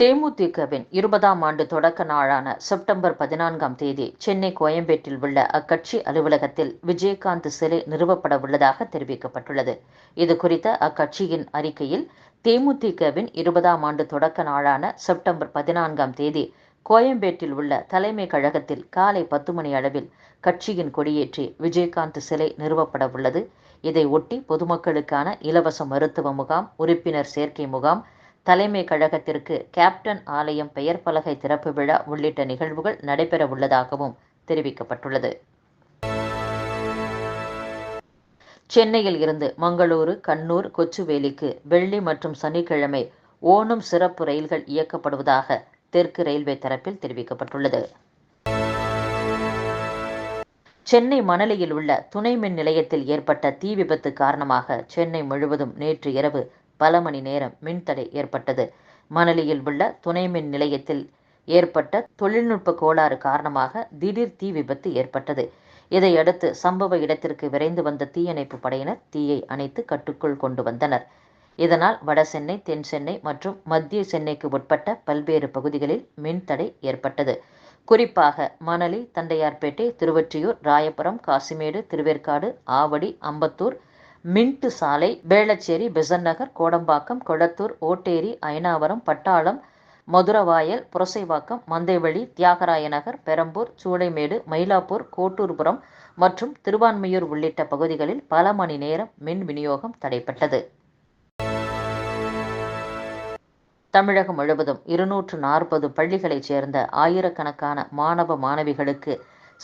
தேமுதிகவின் இருபதாம் ஆண்டு தொடக்க நாளான செப்டம்பர் பதினான்காம் தேதி சென்னை கோயம்பேட்டில் உள்ள அக்கட்சி அலுவலகத்தில் விஜயகாந்த் சிலை நிறுவப்பட உள்ளதாக தெரிவிக்கப்பட்டுள்ளது. இது குறித்த அக்கட்சியின் அறிக்கையில் தேமுதிகவின் இருபதாம் ஆண்டு தொடக்க நாளான செப்டம்பர் பதினான்காம் தேதி கோயம்பேட்டில் உள்ள தலைமை கழகத்தில் காலை பத்து மணி அளவில் கட்சியின் கொடியேற்றி விஜயகாந்த் சிலை நிறுவப்பட உள்ளது. இதை ஒட்டி பொதுமக்களுக்கான இலவச மருத்துவ முகாம் உறுப்பினர் சேர்க்கை முகாம் தலைமை கழகத்திற்கு கேப்டன் ஆலயம் பெயர் பலகை திறப்பு விழா உள்ளிட்ட நிகழ்வுகள் நடைபெற உள்ளதாகவும் தெரிவிக்கப்பட்டுள்ளது. சென்னையில் இருந்து மங்களூரு கண்ணூர் கொச்சுவேலிக்கு வெள்ளி மற்றும் சனிக்கிழமை ஓணம் சிறப்பு ரயில்கள் இயக்கப்படுவதாக தெற்கு ரயில்வே தரப்பில் தெரிவிக்கப்பட்டுள்ளது. சென்னை மணலியில் உள்ள துணை மின் நிலையத்தில் ஏற்பட்ட தீ விபத்து காரணமாக சென்னை முழுவதும் நேற்று இரவு பல மணி நேரம் மின்தடை ஏற்பட்டது. மணலியில் உள்ள துணை மின் நிலையத்தில் ஏற்பட்ட தொழில்நுட்ப கோளாறு காரணமாக திடீர் தீ விபத்து ஏற்பட்டது. இதையடுத்து சம்பவ இடத்திற்கு விரைந்து வந்த தீயணைப்பு படையினர் தீயை அணைத்து கட்டுக்குள் கொண்டு வந்தனர். இதனால் வட சென்னை தென் சென்னை மற்றும் மத்திய சென்னைக்கு உட்பட்ட பல்வேறு பகுதிகளில் மின்தடை ஏற்பட்டது. குறிப்பாக மணலி தண்டையார்பேட்டை திருவொற்றியூர் ராயபுரம் காசிமேடு திருவேற்காடு ஆவடி அம்பத்தூர் மின்ட்டு சாலை வேளச்சேரி பெசன் நகர் கோடம்பாக்கம் கொளத்தூர் ஓட்டேரி அயனாவரம் பட்டாளம் மதுரவாயல் புரசைவாக்கம் மந்தைவெளி தியாகராய நகர் பெரம்பூர் சூளைமேடு மயிலாப்பூர் கோட்டூர்புரம் மற்றும் திருவான்மையூர் உள்ளிட்ட பகுதிகளில் பல மணி நேரம் மின் விநியோகம் தடைப்பட்டது தமிழகம் முழுவதும் இருநூற்று நாற்பது பள்ளிகளைச் சேர்ந்த ஆயிரக்கணக்கான மாணவ மாணவிகளுக்கு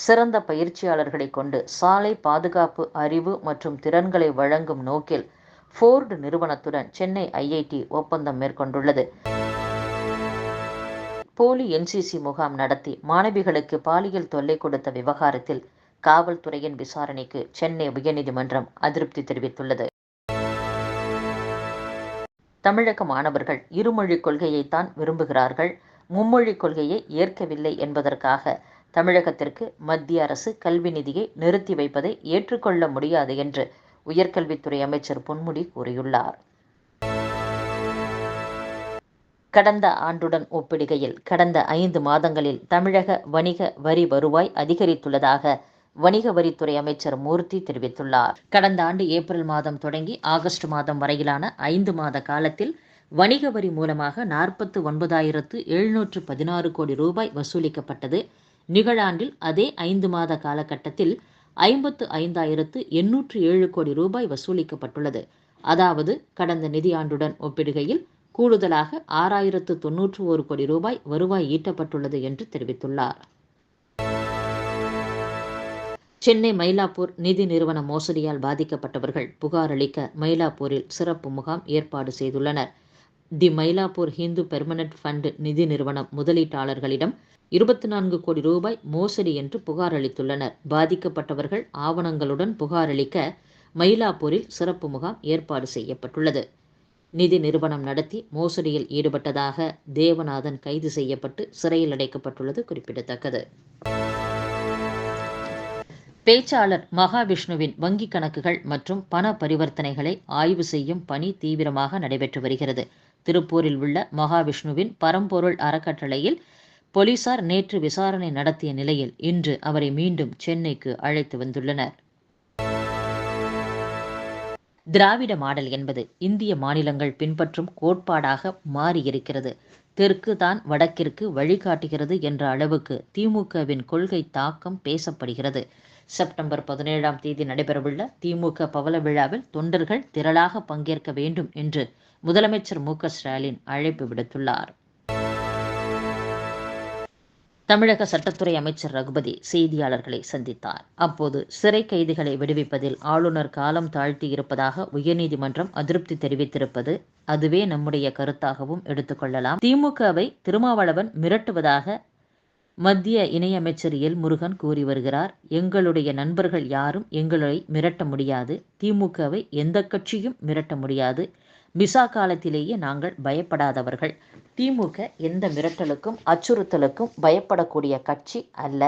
சிறந்த பயிற்சியாளர்களை கொண்டு சாலை பாதுகாப்பு அறிவு மற்றும் திறன்களை வழங்கும் நோக்கில் ஃபோர்டு நிறுவனத்துடன் சென்னை ஐஐடி ஒப்பந்தம் மேற்கொண்டுள்ளது. போலி என்சிசி முகாம் நடத்தி மாணவிகளுக்கு பாலியல் தொல்லை கொடுத்த விவகாரத்தில் காவல்துறையின் விசாரணைக்கு சென்னை உயர்நீதிமன்றம் அதிருப்தி தெரிவித்துள்ளது. தமிழக மாணவர்கள் இருமொழிக் கொள்கையைத்தான் விரும்புகிறார்கள். மும்மொழி கொள்கையை ஏற்கவில்லை என்பதற்காக தமிழகத்திற்கு மத்திய அரசு கல்வி நிதியை நிறுத்தி வைப்பதை ஏற்றுக்கொள்ள முடியாது என்று உயர்கல்வித்துறை அமைச்சர் பொன்முடி கூறியுள்ளார். கடந்த ஆண்டுடன் ஒப்பிடுகையில் கடந்த ஐந்து மாதங்களில் தமிழக வணிக வரி வருவாய் அதிகரித்துள்ளதாக வணிக வரித்துறை அமைச்சர் மூர்த்தி தெரிவித்துள்ளார். கடந்த ஆண்டு ஏப்ரல் மாதம் தொடங்கி ஆகஸ்ட் மாதம் வரையிலான ஐந்து மாத காலத்தில் வணிக வரி மூலமாக நாற்பத்து ஒன்பதாயிரத்து எழுநூற்று பதினாறு கோடி ரூபாய் வசூலிக்கப்பட்டது. நிகழாண்டில் அதே ஐந்து மாத காலகட்டத்தில் ஐம்பத்து ஐந்தாயிரத்து எண்ணூற்று ஏழு கோடி ரூபாய் வசூலிக்கப்பட்டுள்ளது. அதாவது கடந்த நிதியாண்டுடன் ஒப்பிடுகையில் கூடுதலாக ஆறாயிரத்து தொன்னூற்று ஒரு கோடி ரூபாய் வருவாய் ஈட்டப்பட்டுள்ளது என்று தெரிவித்துள்ளார். சென்னை மயிலாப்பூர் நிதி நிறுவன மோசடியால் பாதிக்கப்பட்டவர்கள் புகார் அளிக்க மயிலாப்பூரில் சிறப்பு முகாம் ஏற்பாடு செய்துள்ளனர். The Mylapore Hindu Permanent Fund நிதி நிறுவனம் முதலீட்டாளர்களிடம் இருபத்தி நான்கு கோடி ரூபாய் மோசடி என்று புகார் அளித்துள்ளனர். பாதிக்கப்பட்டவர்கள் ஆவணங்களுடன் புகாரளிக்க மயிலாப்பூரில் சிறப்பு முகாம் ஏற்பாடு செய்யப்பட்டுள்ளது. நிதி நிறுவனம் நடத்தி மோசடியில் ஈடுபட்டதாக தேவநாதன் கைது செய்யப்பட்டு சிறையில் அடைக்கப்பட்டுள்ளது குறிப்பிடத்தக்கது. பேச்சாளர் மகாவிஷ்ணுவின் வங்கிக் கணக்குகள் மற்றும் பண பரிவர்த்தனைகளை ஆய்வு செய்யும் பணி தீவிரமாக நடைபெற்று வருகிறது. திருப்பூரில் உள்ள மகாவிஷ்ணுவின் பரம்பொருள் அறக்கட்டளையில் போலீசார் நேற்று விசாரணை நடத்திய நிலையில் இன்று அவரை மீண்டும் சென்னைக்கு அழைத்து வந்துள்ளனர். திராவிட மாடல் என்பது இந்திய மாநிலங்கள் பின்பற்றும் கோட்பாடாக மாறியிருக்கிறது. தெற்கு தான் வடக்கிற்கு வழிகாட்டுகிறது என்ற அளவுக்கு திமுகவின் கொள்கை தாக்கம் பேசப்படுகிறது. செப்டம்பர் பதினேழாம் தேதி நடைபெறவுள்ள திமுக பவள விழாவில் தொண்டர்கள் திரளாக பங்கேற்க வேண்டும் என்று முதலமைச்சர் மு ஸ்டாலின் அழைப்பு விடுத்துள்ளார். தமிழக சட்டத்துறை அமைச்சர் ரகுபதி செய்தியாளர்களை சந்தித்தார். அப்போது சிறை கைதிகளை விடுவிப்பதில் ஆளுநர் காலம் தாழ்த்தி இருப்பதாக உயர்நீதிமன்றம் அதிருப்தி தெரிவித்திருப்பது அதுவே நம்முடைய கருத்தாகவும் எடுத்துக்கொள்ளலாம் திமுகவை திருமாவளவன் மிரட்டுவதாக மத்திய இணையமைச்சர் எல். முருகன் கூறி வருகிறார். எங்களுடைய நண்பர்கள் யாரும் எங்களை மிரட்ட முடியாது. திமுகவை எந்த கட்சியும் மிரட்ட முடியாது. மிசா காலத்திலேயே நாங்கள் பயப்படாதவர்கள். திமுக எந்த மிரட்டலுக்கும் அச்சுறுத்தலுக்கும் பயப்படக்கூடிய கட்சி அல்ல.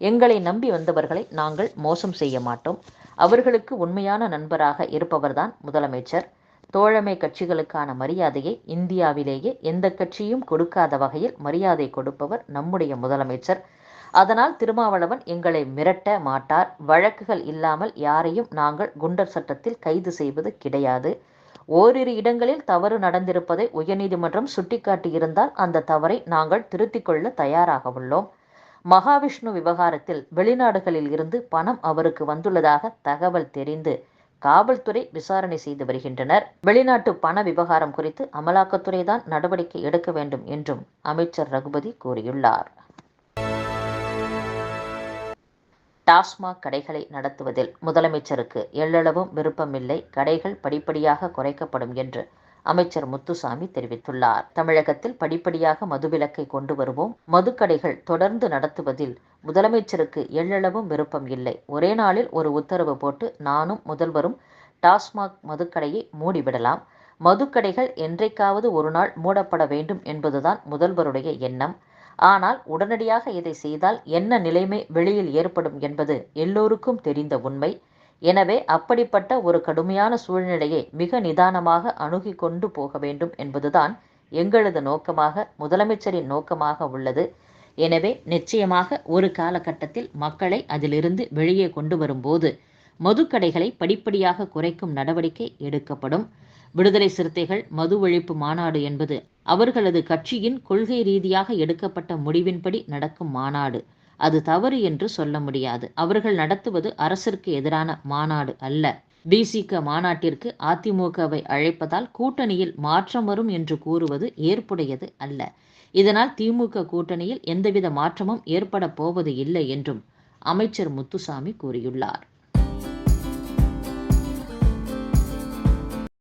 எங்களை நம்பி வந்தவர்களை நாங்கள் மோசம் செய்ய மாட்டோம். அவர்களுக்கு உண்மையான நண்பராக இருப்பவர்தான் முதலமைச்சர். தோழமை கட்சிகளுக்கான மரியாதையை இந்தியாவிலேயே எந்த கட்சியும் கொடுக்காத வகையில் மரியாதை கொடுப்பவர் நம்முடைய முதலமைச்சர். அதனால் திருமாவளவன் எங்களை மிரட்ட மாட்டார். வழக்குகள் இல்லாமல் யாரையும் நாங்கள் குண்டர் சட்டத்தில் கைது செய்வது கிடையாது. ஓரிரு இடங்களில் தவறு நடந்திருப்பதை உயர்நீதிமன்றம் சுட்டிக்காட்டியிருந்தால் அந்த தவறை நாங்கள் திருத்திக் கொள்ள தயாராக உள்ளோம். மகாவிஷ்ணு விவகாரத்தில் வெளிநாடுகளில் இருந்து பணம் அவருக்கு வந்துள்ளதாக தகவல் தெரிந்து காவல்துறை விசாரணை செய்து வருகின்றனர். வெளிநாட்டு பண விவகாரம் குறித்து அமலாக்கத்துறை தான் நடவடிக்கை எடுக்க வேண்டும் என்றும் அமைச்சர் ரகுபதி கூறியுள்ளார். டாஸ்மாக் கடைகளை நடத்துவதில் முதலமைச்சருக்கு எள்ளளவும் விருப்பமில்லை. கடைகள் படிப்படியாக குறைக்கப்படும் என்று அமைச்சர் முத்துசாமி தெரிவித்துள்ளார். தமிழகத்தில் படிப்படியாக மதுவிலக்கை கொண்டு வருவோம். மதுக்கடைகள் தொடர்ந்து நடத்துவதில் முதலமைச்சருக்கு எள்ளளவும் விருப்பம் இல்லை. ஒரே நாளில் ஒரு உத்தரவு போட்டு நானும் முதல்வரும் டாஸ்மாக் மதுக்கடையை மூடிவிடலாம். மதுக்கடைகள் என்றைக்காவது ஒரு நாள் மூடப்பட வேண்டும் என்பதுதான் முதல்வருடைய எண்ணம். ஆனால் உடனடியாக இதை செய்தால் என்ன நிலைமை வெளியில் ஏற்படும் என்பது எல்லோருக்கும் தெரிந்த உண்மை. எனவே அப்படிப்பட்ட ஒரு கடுமையான சூழ்நிலையை மிக நிதானமாக அணுகி கொண்டு போக வேண்டும் என்பதுதான் எங்களது நோக்கமாக முதலமைச்சரின் நோக்கமாக உள்ளது. எனவே நிச்சயமாக ஒரு காலகட்டத்தில் மக்களை அதிலிருந்து வெளியே கொண்டு வரும்போது மதுக்கடைகளை படிப்படியாக குறைக்கும் நடவடிக்கை எடுக்கப்படும். விடுதலை சிறுத்தைகள் மது ஒழிப்பு மாநாடு என்பது அவர்களது கட்சியின் கொள்கை ரீதியாக எடுக்கப்பட்ட முடிவின்படி நடக்கும் மாநாடு. அது தவறு என்று சொல்ல முடியாது. அவர்கள் நடத்துவது அரசிற்கு எதிரான மாநாடு அல்ல. விசிக மாநாட்டிற்கு அதிமுகவை அழைப்பதால் கூட்டணியில் மாற்றம் வரும் என்று கூறுவது ஏற்புடையது அல்ல. இதனால் திமுக கூட்டணியில் எந்தவித மாற்றமும் ஏற்பட போவது இல்லை என்றும் அமைச்சர் முத்துசாமி கூறியுள்ளார்.